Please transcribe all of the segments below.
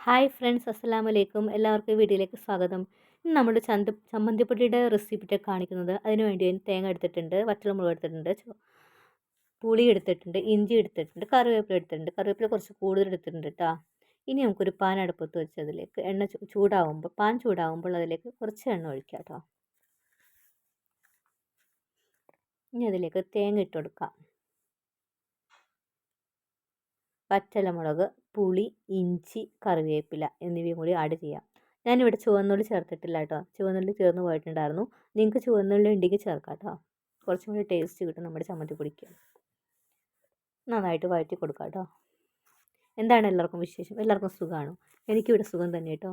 Hi friends അസ്സലാമു അലൈക്കും എല്ലാവർക്കും വീഡിയോയിലേക്ക് സ്വാഗതം. ഇന്ന് നമ്മൾ ചന്ത ചമ്മന്തിപ്പൊടിയുടെ റെസിപ്പിയൊക്കെ കാണിക്കുന്നത് അതിന് വേണ്ടി ഞാൻ തേങ്ങ എടുത്തിട്ടുണ്ട് വറ്റൽമുളക് എടുത്തിട്ടുണ്ട് പുളി എടുത്തിട്ടുണ്ട് ഇഞ്ചി എടുത്തിട്ടുണ്ട് കറിവേപ്പില എടുത്തിട്ടുണ്ട്. കറിവേപ്പില കുറച്ച് കൂടുതൽ എടുത്തിട്ടുണ്ട് കേട്ടോ ഇനി നമുക്കൊരു പാൻ അടുപ്പത്ത് വെച്ച് അതിലേക്ക് എണ്ണ ചൂടാവുമ്പോൾ പാൻ ചൂടാവുമ്പോൾ അതിലേക്ക് കുറച്ച് എണ്ണ ഒഴിക്കാം കേട്ടോ ഇനി അതിലേക്ക് തേങ്ങ ഇട്ട് കൊടുക്കാം. വറ്റലമുളക് പുളി ഇഞ്ചി കറിവേപ്പില എന്നിവയും കൂടി ആഡ് ചെയ്യാം. ഞാനിവിടെ ചുവന്നുള്ളി ചേർത്തിട്ടില്ല കേട്ടോ ചുവന്നുള്ളി ചേർന്ന് പോയിട്ടുണ്ടായിരുന്നു. നിങ്ങൾക്ക് ചുവന്നുള്ളി ഉണ്ടെങ്കിൽ ചേർക്കാം കേട്ടോ കുറച്ചും കൂടി ടേസ്റ്റ് കിട്ടും നമ്മുടെ ചമ്മന്തി പൊടിക്ക്. നന്നായിട്ട് വഴറ്റി കൊടുക്കാം കേട്ടോ എന്താണ് എല്ലാവർക്കും വിശേഷം? എല്ലാവർക്കും സുഖമാണോ എനിക്കിവിടെ സുഖം തന്നെ കേട്ടോ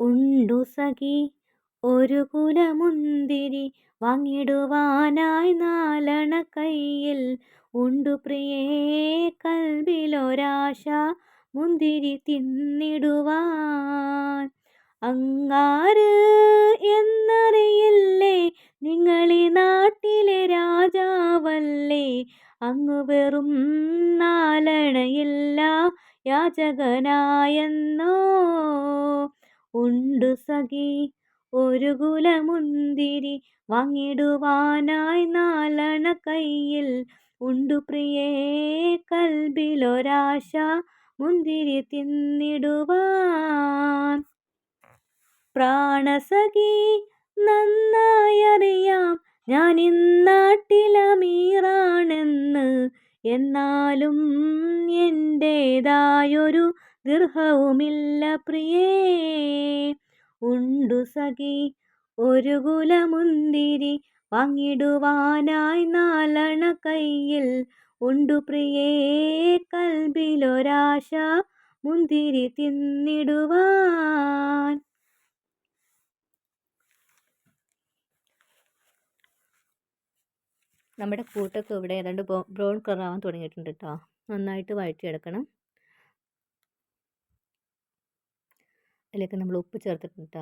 ഉണ്ടു സഖി. ഒരു കുലമുന്തിരി വാങ്ങിടുവാനായി നാലണ കയ്യിൽ. ഉണ്ടു പ്രിയേ കൽവിലൊരാശ മുന്തിരി തിന്നിടുവാൻ. അങ്ങാര് എന്നറിയില്ലേ നിങ്ങളീ നാട്ടിലെ രാജാവല്ലേ? അങ്ങ് വെറും നാലണയില്ല യാചകനായെന്നോ? ഉണ്ടു സഖി ഒരു കുലമുന്തിരി വാങ്ങിടുവാനായി നാലണ കയ്യിൽ. ഉണ്ടു പ്രിയേ കൽബിലൊരാശ മുന്തിരി തിന്നിടുവാൻ. പ്രാണസഖി നന്നായി അറിയാം ഞാൻ ഇന്നാട്ടിലമീറാണെന്ന്. എന്നാലും എന്റേതായൊരു ദീർഘവുമില്ല പ്രിയേ. ഉണ്ടു സഖി. ഒരു കുലമുന്തിരി വാങ്ങിടുവാനായി നാലണ കയ്യിൽ. ഉണ്ടു പ്രിയേ കൽബിലൊരാശ മുന്തിരി തിന്നിടുവാൻ. നമ്മുടെ കൂട്ടൊക്കെ ഇവിടെ ഏതാണ്ട് ബ്രൗൺ കളർ ആവാൻ തുടങ്ങിയിട്ടുണ്ട് കേട്ടോ. നന്നായിട്ട് വഴറ്റിയെടുക്കണം. അതിലേക്ക് നമ്മൾ ഉപ്പ് ചേർത്തിട്ടുണ്ട്?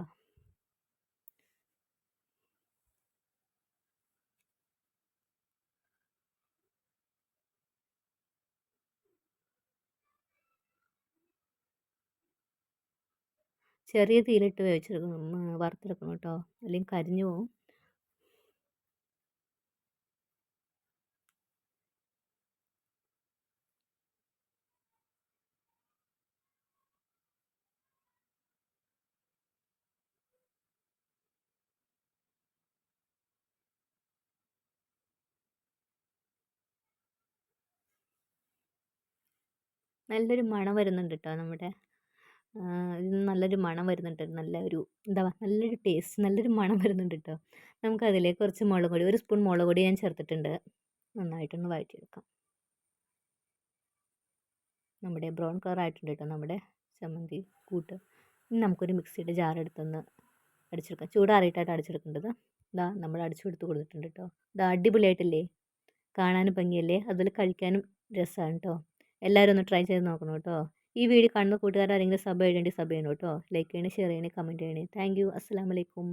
ചെറിയ തീയിലിട്ട് വേവിച്ചെടുക്കണം വറുത്തെടുക്കണം കേട്ടോ. അല്ലെങ്കിൽ കരിഞ്ഞു പോകും നല്ലൊരു മണം വരുന്നുണ്ട് കേട്ടോ നമ്മുടെ നല്ലൊരു മണം വരുന്നുണ്ട്. നല്ല ഒരു എന്താ നല്ലൊരു ടേസ്റ്റ് നല്ലൊരു മണം വരുന്നുണ്ട് കേട്ടോ നമുക്ക് അതിലേക്ക് കുറച്ച് മുളക് പൊടി ഒരു സ്പൂൺ മുളക് പൊടി ഞാൻ ചേർത്തിട്ടുണ്ട്. നന്നായിട്ടൊന്ന് വഴറ്റിയെടുക്കാം. നമ്മുടെ ബ്രൗൺ കളർ ആയിട്ടുണ്ട് കേട്ടോ നമ്മുടെ ചമ്മന്തി കൂട്ട്. ഇനി നമുക്കൊരു മിക്സിയുടെ ജാർ എടുത്തൊന്ന് അടിച്ചെടുക്കാം. ചൂടാറിയിട്ടായിട്ട് അടിച്ചെടുക്കേണ്ടത്. ഇതാ നമ്മൾ അടിച്ചു കൊടുത്ത് കൊടുത്തിട്ടുണ്ട് കേട്ടോ. ഇതാ അടിപൊളിയായിട്ടില്ലേ? കാണാനും ഭംഗിയല്ലേ? അതുപോലെ കഴിക്കാനും രസമാണ് കേട്ടോ. എല്ലാവരും ഒന്ന് ട്രൈ ചെയ്ത് നോക്കണം കേട്ടോ. ഈ വീഡിയോ കാണുന്ന കൂട്ടുകാർ ആരെങ്കിലും സബ് ചെയ്യേണ്ടി സബ് ചെയ്യണം കേട്ടോ. ലൈക്ക് ചെയ്യണേ ഷെയർ ചെയ്യണേ കമന്റ് ചെയ്യണേ. താങ്ക് യു അസ്സാം വലൈക്കും